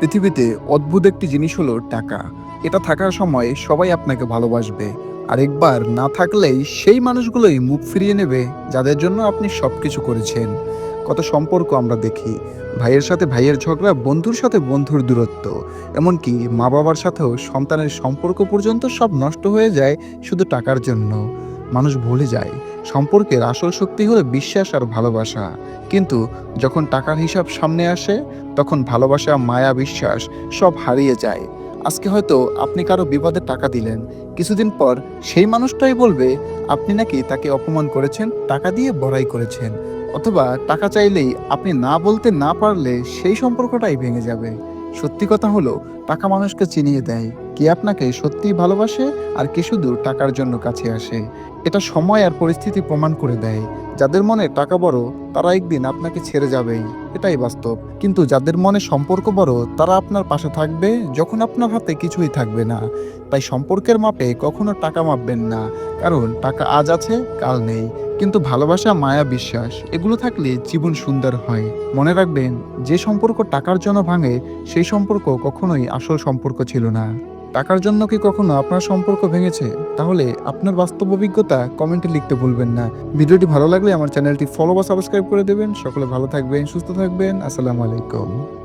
পৃথিবীতে অদ্ভুত একটি জিনিস হলো টাকা। এটা থাকার সময় সবাই আপনাকে ভালোবাসবে। আর একবার না থাকলেই সেই মানুষগুলোই মুখ ফিরিয়ে নেবে যাদের জন্য আপনি সব কিছু করেছেন। কত সম্পর্ক আমরা দেখি। ভাইয়ের সাথে ভাইয়ের ঝগড়া, বন্ধুর সাথে বন্ধুর দূরত্ব। এমনকি মা বাবার সাথেও সন্তানের সম্পর্ক পর্যন্ত সব নষ্ট হয়ে যায় শুধু টাকার জন্য। মানুষ ভুলে যায়। সম্পর্কের আসল শক্তি হলো বিশ্বাস আর ভালোবাসা। কিন্তু যখন টাকার হিসাব সামনে আসে, তখন ভালোবাসা, মায়া, বিশ্বাস সব হারিয়ে যায়। আজকে হয়তো আপনি কারও বিপদে টাকা দিলেন। কিছুদিন পর সেই মানুষটাই বলবে, আপনি নাকি তাকে অপমান করেছেন? টাকা দিয়ে বড়াই করেছেন। অথবা টাকা চাইলেই আপনি না বলতে না পারলে সেই সম্পর্কটাই ভেঙে যাবে। সত্যি কথা হলো, টাকা মানুষকে চিনিয়ে দেয়। কে আপনাকে সত্যিই ভালোবাসে আর কে শুধু টাকার জন্য কাছে আসে? এটা সময় আর পরিস্থিতি প্রমাণ করে দেয়। যাদের মনে টাকা বড়, তারা একদিন আপনাকে ছেড়ে যাবেই এটাই বাস্তব। কিন্তু যাদের মনে সম্পর্ক বড়, তারা আপনার পাশে থাকবে যখন আপনার হাতে কিছুই থাকবে না। তাই সম্পর্কের মাপে কখনো টাকা মাপবেন না। কারণ টাকা আজ আছে, কাল নেই। কিন্তু ভালোবাসা, মায়া, বিশ্বাস, এগুলো থাকলে জীবন সুন্দর হয়। মনে রাখবেন, যে সম্পর্ক টাকার জন্য ভাঙে, সেই সম্পর্ক কখনোই আসল সম্পর্ক ছিল না। টাকার জন্য কি কখনো আপনার সম্পর্ক ভেঙেছে? তাহলে আপনার বাস্তব অভিজ্ঞতা কমেন্টে লিখতে ভুলবেন না। ভিডিওটি ভালো লাগলে আমার চ্যানেলটি ফলো বা সাবস্ক্রাইব করে দেবেন। সকলে ভালো থাকবেন, সুস্থ থাকবেন। আসসালামু আলাইকুম।